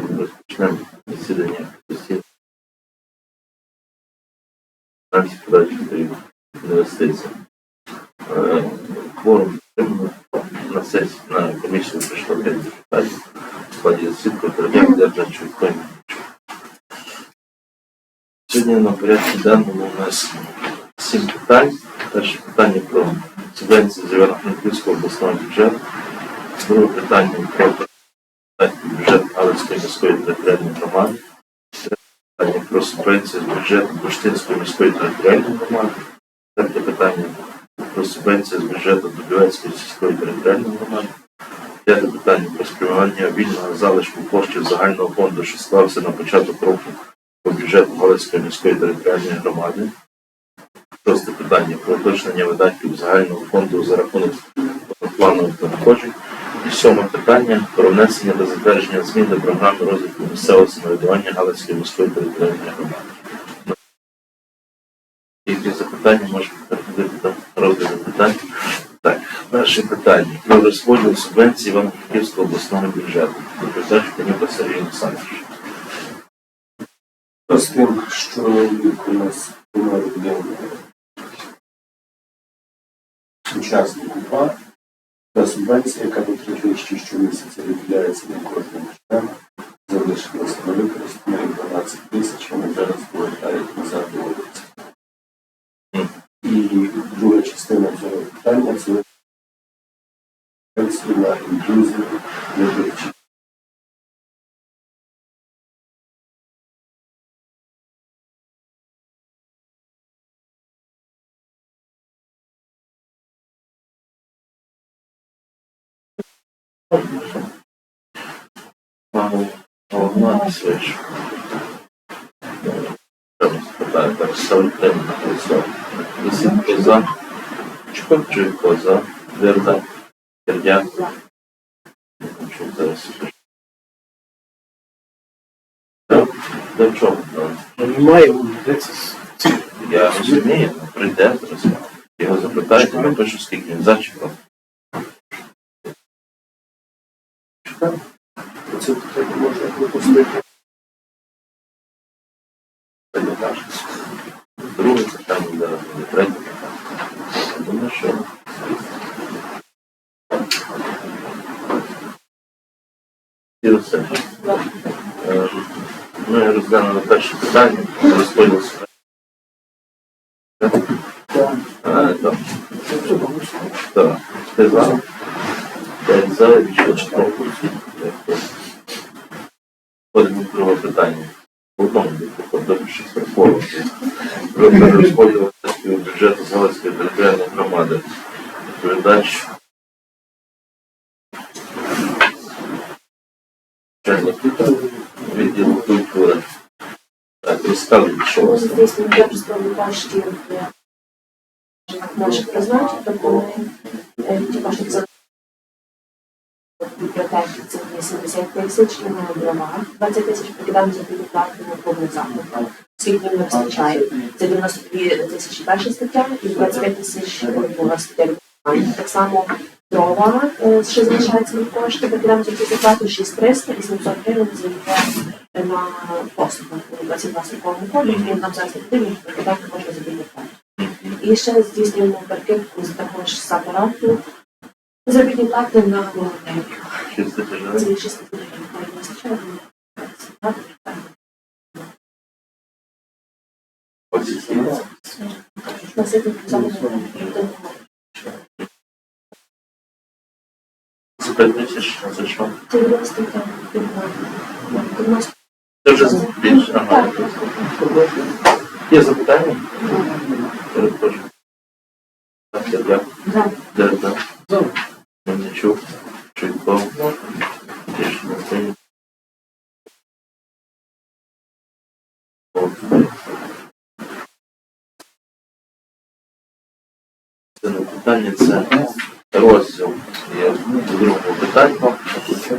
Розпочнемо засідання та інвестицій. Е, Кворум на сесії на комісію прийшло 5 депутатів складі засідки Терняк, Держачу і Сьогодні на порядку денному у нас сім питань. Перше питання про субвенції з Івано-Франківського обласного бюджету. Друге питання про бюджет Галицької міської територіальної громади. Питання про субвенцію з бюджету Буштинської міської територіальної громади. Третє питання про субвенцію з бюджету Дубівецької сільської територіальної громади. П'яте питання про спрямування вільного залишку коштів загального фонду, що склався на початок року по бюджету Галицької міської територіальної громади. Шосте питання про уточнення видатків загального фонду за рахунок планових надходжень. Сьоме питання про внесення та затвердження змін до програми розвитку місцевого самоврядування Галицької міської територіальної громади. Які запитання можемо переходити до розгляду питань? Так, перше питання про розподіл субвенцій Івано-Франківського обласного бюджету. Доповідач Канюка Сергій Олександрович. з тим, що у нас помер учасник УПА, та субвенція, яка до тричі щомісяця виділяється на кожному член, залишилася на використання і 12 тисяч, вони зараз повертають назад до вулиці. І друга частина цього питання це на інклюзію головна свич. Питання так ставити на голосування. Вісім за. Чупчуйко за. Верда. Вердяк. Чув зараз. До чого? Ну, Немає. Я розумію, прийде зараз. Його запитають, я пишу, скільки він зачекав. Це Це не наше. Друге зараз буде третє питання. Думаю, що і все. Е, Ми розглянули перше питання. Е, Так. Так. Ти за? П'ять за, і в питання. В одному добре, що. Про перерозподіл бюджету Галицької територіальної громади. Начальник відділу культури. Так, розказуйте, що у вас. Здесь Міністерство коштів е, наших призначень, тобто е, ті це бібліотеки це 80 тисяч, на дрова 20 тисяч покидаємо за підплати на повний заклад. Скільки не вистачає? Це 92 тисячі перша стаття і 25 тисяч друга стаття. Так само дрова, е, що залишається від кошти, покидаємо за підплату 6300 і 700 гривень зайде на послугу у 22 строковому коді, і нам зараз активно покидати кошти за підплату. І ще здійснюємо перекидку також з апарату заробітні плати на волонтерів. Шість тисяч Це є 6 тисяч гривень не вистачає, на сьогодні Це п'ять тисяч, а це що? це 90 90 Це вже більше. Є запитання? Перепрошую. Так, я дякую. за Мельничук. Чуйко. Рішення прийнято. Це не питання, це розділ. Є в другому питанні. Е,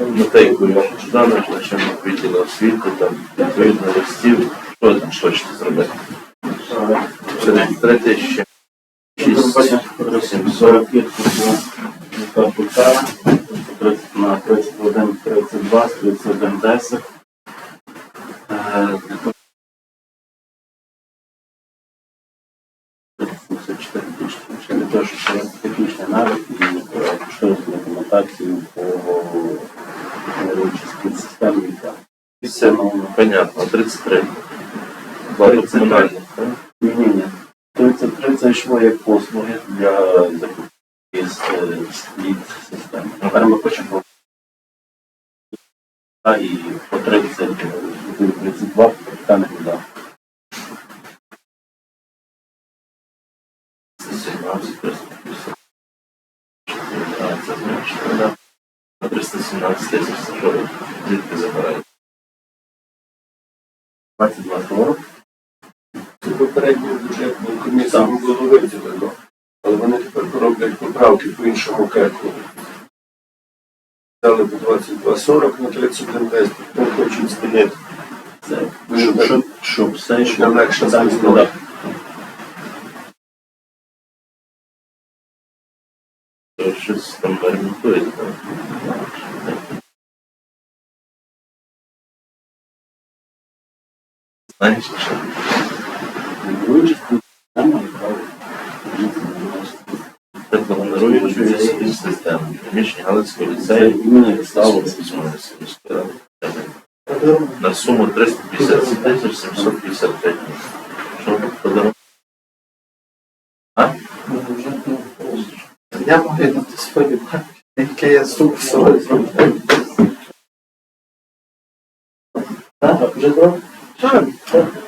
е, Матейко Іван Жданович, начальник відділу освіти, там відповідно листів. Що там хочете зробити? Через три тисячі. Шість, сім, сорок, на 31, 32, 31, 10. Е, 84 тисячі. Ще не те, технічний навик і е, документацію по генеруючій системі і так. І ну, Понятно, 33. Багатокомунальні. так? ні, ні, ні. 33 це йшло як послуги для закупівлі з е, слід системи. Тепер ми хочемо і по 30, е, 32 питання вода. 317, 350. А, це 317 тисяч, ви звідки забираєте? 22 40. Попередньої бюджетної комісії було виділено, але вони тепер роблять поправки по іншому кеку. Дали по 22.40 на 31.10, тепер хочуть змінити. Щоб, щоб, щоб все йшло. Легше. То щось там ремонтуєте, так? Знаєш, що? Системи, правильно. Теплогенеруючої системи. Приміщення Галицького ліцею. іменно стало. На суму 357 тисяч 755. Що подарунок? А? Я маю на свої бачити, яке я суп собі зробив. Вже зробив? Так,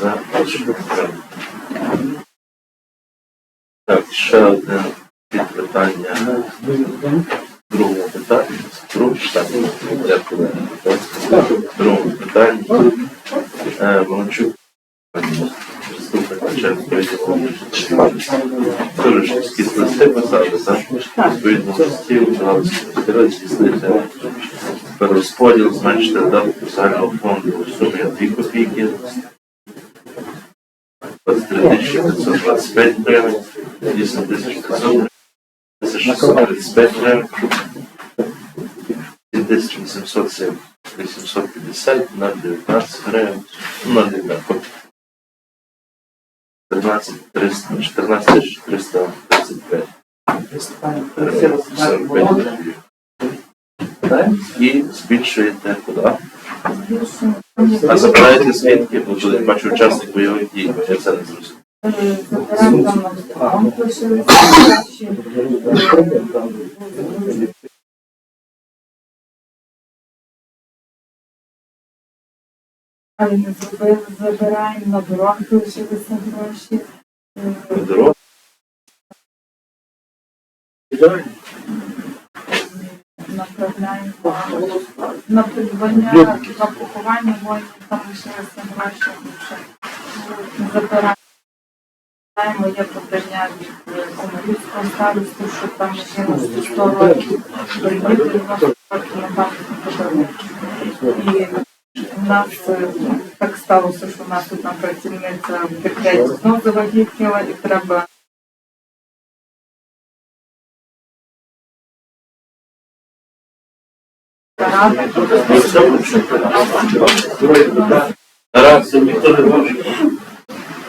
За. Так, ще одне підпитання. Другому питанню. Другому питанню. Дякую. Другому питанню. Е, Мельничук. Заступник начальника відділу. Скіт листи писали, так? Відповідно, листів, здійснити перерозподіл, зменшити датку загального фонду у сумі 2 копійки, 23 тисячі 525 гривень, 8 тисяч 500 гривень, 1635 гривень, 7 тисяч 807, 850 на 19 гривень, ну, на 19 13 300, 14 тисяч 335. І збільшуєте куди? А забираєте звідки? Бо я бачу учасник бойових дій, я це не зрозумів. Забираємо на допомогу лишилися гроші. Але не зробили, забираємо на дорогах лишилися гроші. Дорога. Направляємо на придбання, на поховання воїнів, там лишилися гроші. Ще, Забираємо, є подання від е, Комарівського старосту, що там лишилося 100 років, прийняти 90 років на пам'ятник подарунок. І у нас е, так сталося, що у нас одна працівниця в декреті знову завагітніла і треба Раз, ніхто не може.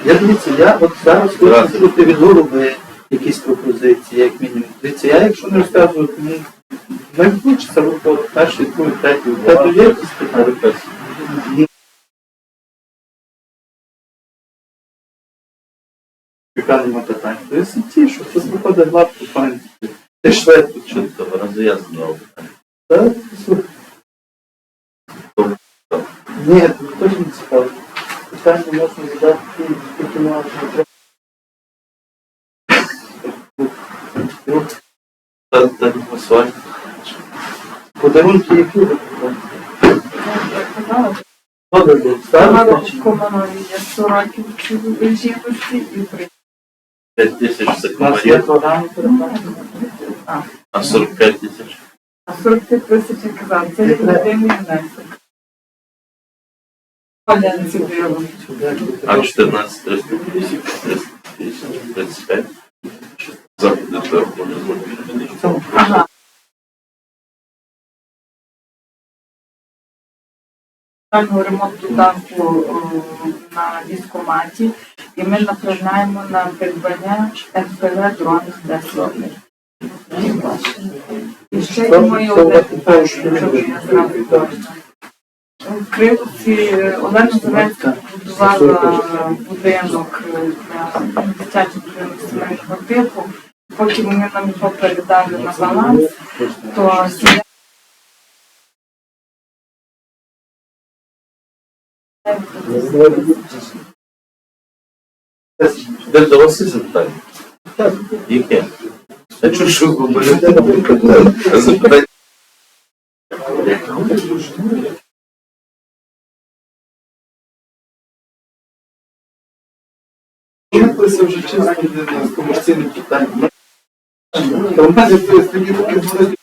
Я дивіться, я от зараз хочу чути від голови якісь пропозиції, як мінімум. Дивіться, я якщо не розказую, то ну, не вийде виходить перший, другий, третій. У тебе є якісь питання? Яка нема питань? То є ті, що тут виходить гладко, пані. Ти швидко, я задав питання. так? Ні, тут теж не цікаво. Питання можна задати ті, які можна треба. Ставте на голосування. Подарунки які ви Добре, буде ставити Багато чи ні? комарові є 100 років жіночці і при 5 тисяч це а 45 тисяч. А 45 тисяч казав, це єдиний внесок. А 14 350, 350, 35. Заходи зверху не зробити. Ага. Ремонту дампу на військкоматі, і ми направляємо на придбання ФПВ дронів 10 років. І ще є моє одне що я зразу. В Кривці Олена Зеленська будувала будинок для дитячих будинок сімейного типу. Поки вони нам його передали на баланс, то сім'я Де є запитання? Яке? А чого що ви? Запитання. Чисто не з комерційним питанням. Та у мене є тоді поки були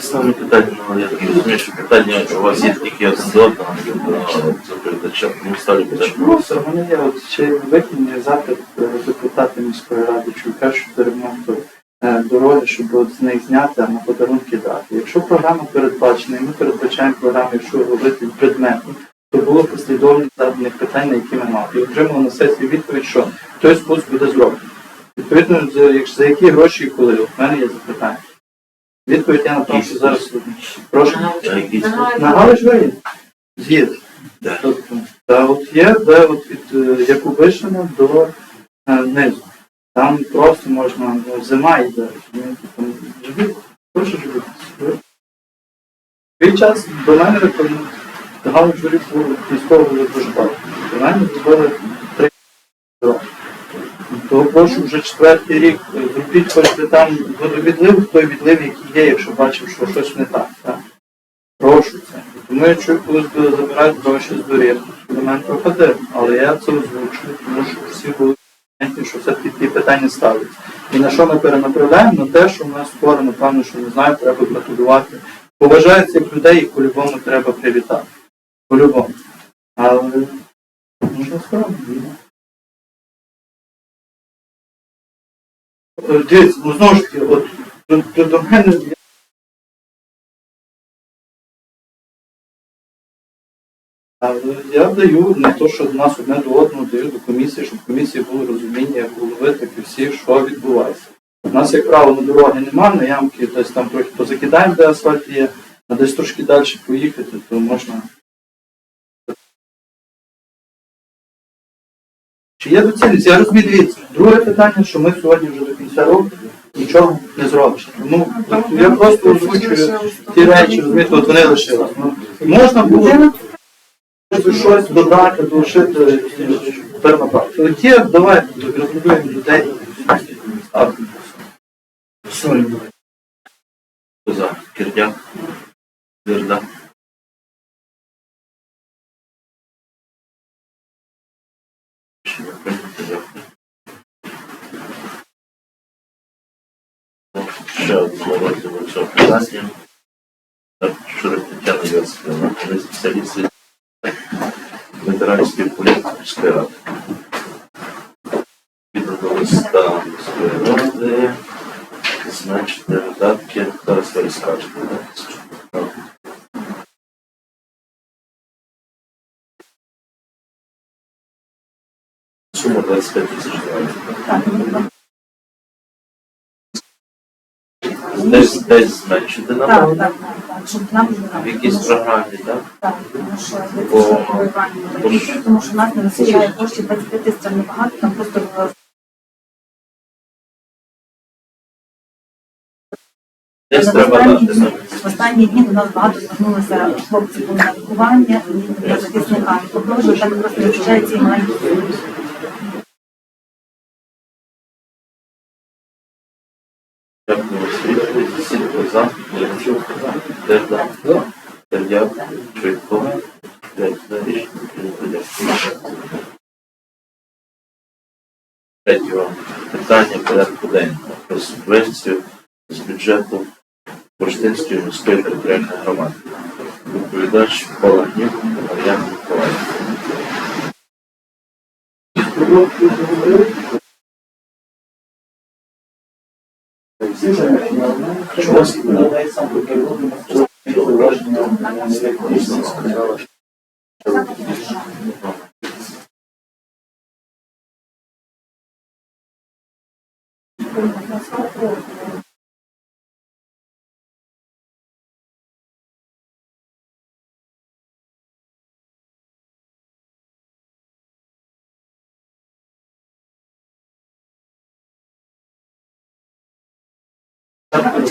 Саме питання, ну, я так розумію, що питання у вас є тільки один до одного е, запитача. Тому ставлю питання. Мене є от ще виконання запит е, депутата міської ради Чуйка щодо ремонту е, дороги, щоб от з них зняти, а на подарунки дати. Якщо програма передбачена, і ми передбачаємо програму, якщо робити предметно, було послідовність заданих питань, на які ми мали. І отримали на сесії відповідь, що той спуск буде зроблений. Відповідно, за, якщо- за які гроші і коли, в мене є запитання. Відповідь я на тому, що зараз прошу. На Галич З'їзд. Тобто, та от є, де от від е, Якубишина до е, низу. Там просто можна, ну, зима йде, живіть, прошу живіть. Свій час до мене там, Галич Журів був військово було дуже багато. Мене зробили три роки. То прошу вже четвертий рік, е, зробіть хоч би там водовідлив, той відлив, який є, якщо бачив, що щось не так. так. Прошу це. Тому я чую, коли забирають гроші з доріг, до мене проходив. Але я це озвучую, тому що всі були що все-таки ті питання ставляться. І на що ми перенаправляємо? На те, що в нас скоро, напевно, що не знаю, треба гратулювати. Поважаю цих людей, їх по-любому треба привітати. По-любому. Але можна скромно. Дивіться, ну знову ж таки, от до, до, мене я даю не то, що нас одне до одного даю до комісії, щоб в комісії було розуміння голови, так і всіх, що відбувається. У нас, як правило, дороги немає, на ямки десь там трохи позакидаємо, де асфальт є, а десь трошки далі поїхати, то можна. Чи є доцільність? Я розумію, дивіться. Друге питання, що ми сьогодні вже до кінця року нічого не зробиш. Ну, я просто озвучую ті речі, розумієте, от вони лишились. Ну, можна було щось додати, долучити тепер направити. От є, давайте розглядуємо людей. Сорі. Кирдяк, Вірда. Ще одного розділу цього питання. Шурик Тетяна Йосифівна, ви спеціалісти ветеранської політики міської ради. Відповідно листа міської ради, значить, видатки, зараз ви розкажете? Сума 25 тисяч гривень. Десь, десь зменшити, Так, напевно. так, так, щоб нам В якійсь програмі, так? Так, тому що Бо- вирішує, тому що нас не вистачає коштів 25 тисяч, це небагато, там просто е, Десь в треба останні дати дні- саме. в останні дні до нас багато звернулися хлопців на лікування і на захисника. Тому так просто не вистачає цієї за, Дерда, рішення прийнято. Дякую. Третє питання порядку денного про субвенцію з бюджету Бурштинської міської територіальної громади. Доповідач Палагнів Мар'ян Миколаївна. Чого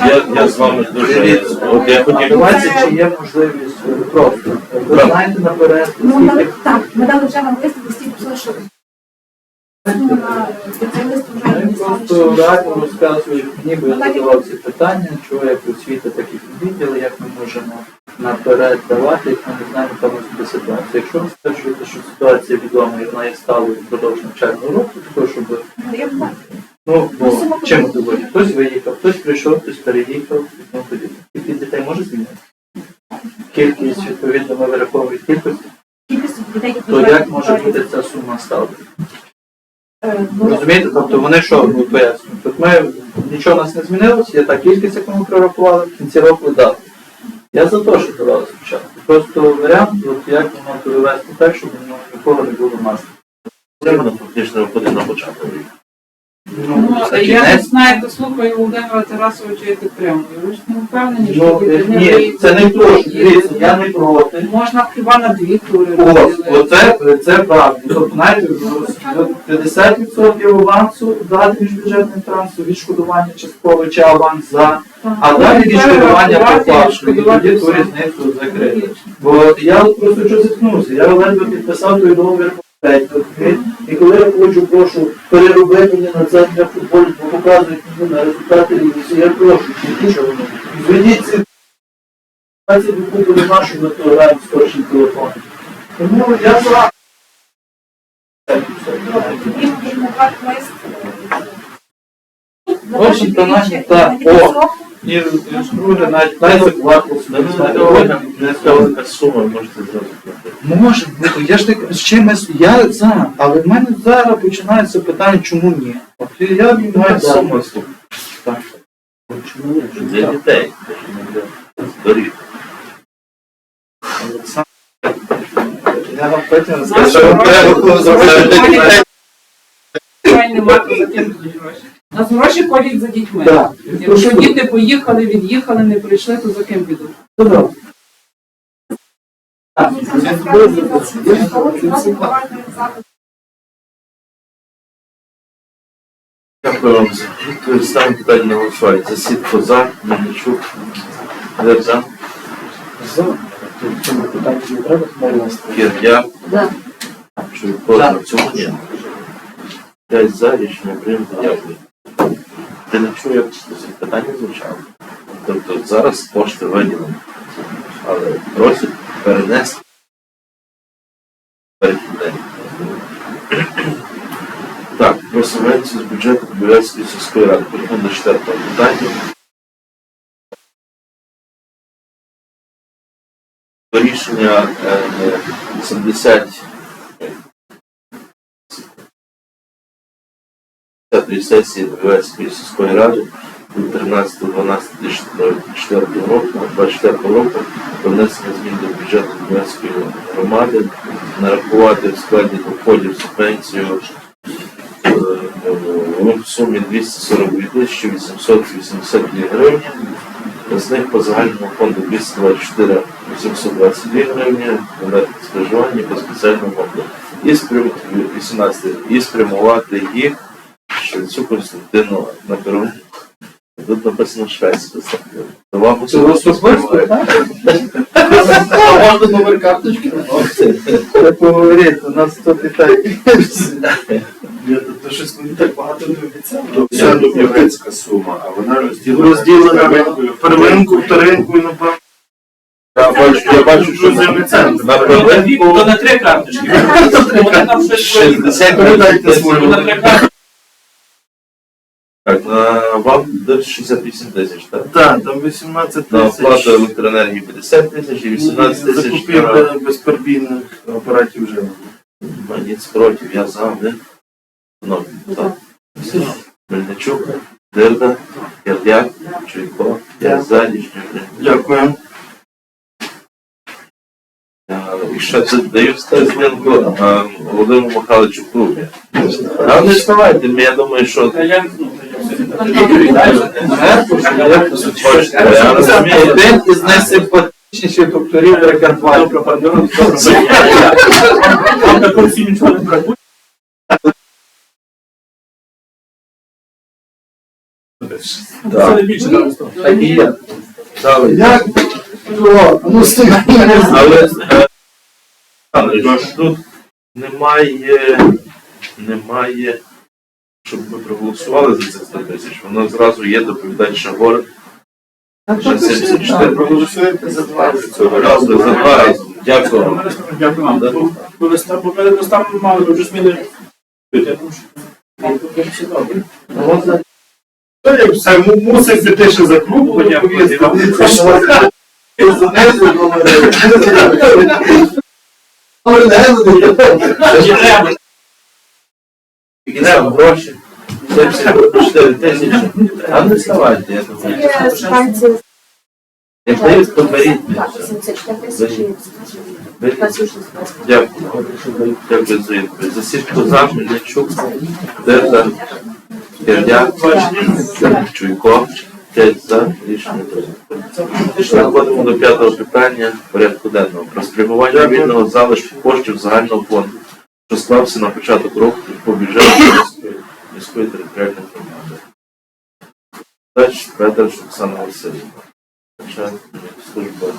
Я, я з вами дуже от я хотів Давайте, чи є можливість е, просто. Ви знаєте наперед, Ну, ми- так, ми дали вже вам лист, листі писали, що знали, просто реально розказують мені, бо я Ну, задавав ці питання, чого як освіта, так і відділи, як ми можемо наперед давати, як ми не знаємо певну собі ситуацію. Якщо ви стверджуєте, що ситуація відома і вона є сталою впродовж навчального року, то щоб Ну, я ну бо Ну, чим доводить? Хтось виїхав, хтось прийшов, хтось переїхав і тому подібне. Кількість дітей може змінити? Кількість, відповідно, ми вираховуємо кількість, Кількість дітей, які то як може бути ця сума ставлена? Е, ну, Розумієте, тобто вони що ну, пояснюють? Тут ми нічого у нас не змінилося, є та кількість, яку ми прорахували, в кінці року дали. Я за те, що давали спочатку. Просто варіант, от як воно довести так, щоб ну, нікого не було нас. Це воно фактично виходить на початок року. Ну, це я не кінець. знаю, слухаю Володимира Тарасовича і підтримую. Ви ж не впевнені, що Ну, діти не ні, це не то, що дивіться, я не проти. Можна хіба на дві тури Ось, розділити. оце, це правда. Тобто, знаєте, 50% авансу дати міжбюджетним трансу, відшкодування часткове чи аванс за, а далі відшкодування по факту. І тоді ту різницю закрити. Бо я просто що зіткнувся, я ледве підписав той договір і коли я хочу, прошу, перероби мені на це для футболу, бо показують мені на результати ревізії, я прошу, нічого. Зведіть ці 20 викупили нашу на то граємо телефон. Тому я за. В общем, то наші, на так, о. І, друге, навіть навіть заплатив. Не сказали, яка сума, можете зразу. Може, бути, я ж так з чимось, я за, але в мене зараз починається питання, чому ні. От я Яка маю сума сума. сума? Чому ні? Для дітей, доріг. Олександр, Я вам потім гроші- треба зробити для дітей. За ким гроші. Нас гроші ходять за дітьми. Так. Якщо діти поїхали, від'їхали, не прийшли, то за ким підуть? Добре. Так. Дякую вам за відповідь. Ставимо питання на голосування. Це Сітко за, Мельничук, Дерза, За. В цьому питанні не треба перенести. Кир'я, За. Чуйко, За. Марцюк, ні. П'ять за, рішення прийнято, дякую. Ти не чув, як ці питання звучали. Тобто зараз кошти виділені, але просять перенести перехідний. Так, про субвенцію з бюджету Кобилянської сільської ради. Переходимо до четвертого питання. Рішення е, 70 10 сесії Дубовецької сільської ради від 13.12.24 року, 24 року про внесення змін до бюджету Дубовецької громади, нарахувати в складі доходів субвенцію е, в сумі 242 тисячі 882 гривні. З них по загальному фонду 224 822 гривні, на споживання по спеціальному фонду. І спрям... 18. І спрямувати їх Швецю Константину на Перу. Тут написано. То вам Це вас особисто, так? А можна номер карточки? Ви поговоріть, у нас тут і так. Я тут щось мені так багато не обіцяли. Це Дубівецька сума, а вона розділена. Розділена первинку, вторинку і напевно. Я бачу, я бачу, що. На То на три карточки. Вони там щось Передайте свою. Так, на вам десь 68 тисяч, так? Так, там 18 На тисяч. оплату електроенергії 50 тисяч і 18 тисяч на Закупівля безперебійних апаратів вже. Ніц проти, я за, не? Ну, так. Мельничук, Дирда, Кирдяк, Чуйко, я за, Лішнюк. Дякую. І ще це даю змінку Володимиру Михайловичу Крупі. А не вставайте, я думаю, що я ну, Один із найсимпатичніших докторів Рекордвальд. Там такого всі нічого не бракує. Це не більше зараз. Так і є. Як? Ну, стигай. Але Олександр, тут немає, немає, щоб ми проголосували за цих 100 тисяч. Воно зразу є доповідач Шагор. Вже 74. Проголосуєте за два. Цього разу за два рази. Дякую. вам. Дякую вам. Бо- ви доставкою мали дуже зміни. Я все мусить піти ще за клуб, Не гроші. 74 тисячі. А не вставайте, я думаю. Є субвенції. Як дають, то беріть. Так, 74 тисячі. Дякую. Дякую за відповідь. За сітку за Мельничук, Дерда, Кирдяк, Чуйко, п'ять за рішення. прийнято. Переходимо до п'ятого питання порядку денного. Про спрямування вільного залишку коштів загального фонду, що склався на початок року по бюджету міської, територіальної громади. Далі Федорович Оксана Васильівна. Начальник служби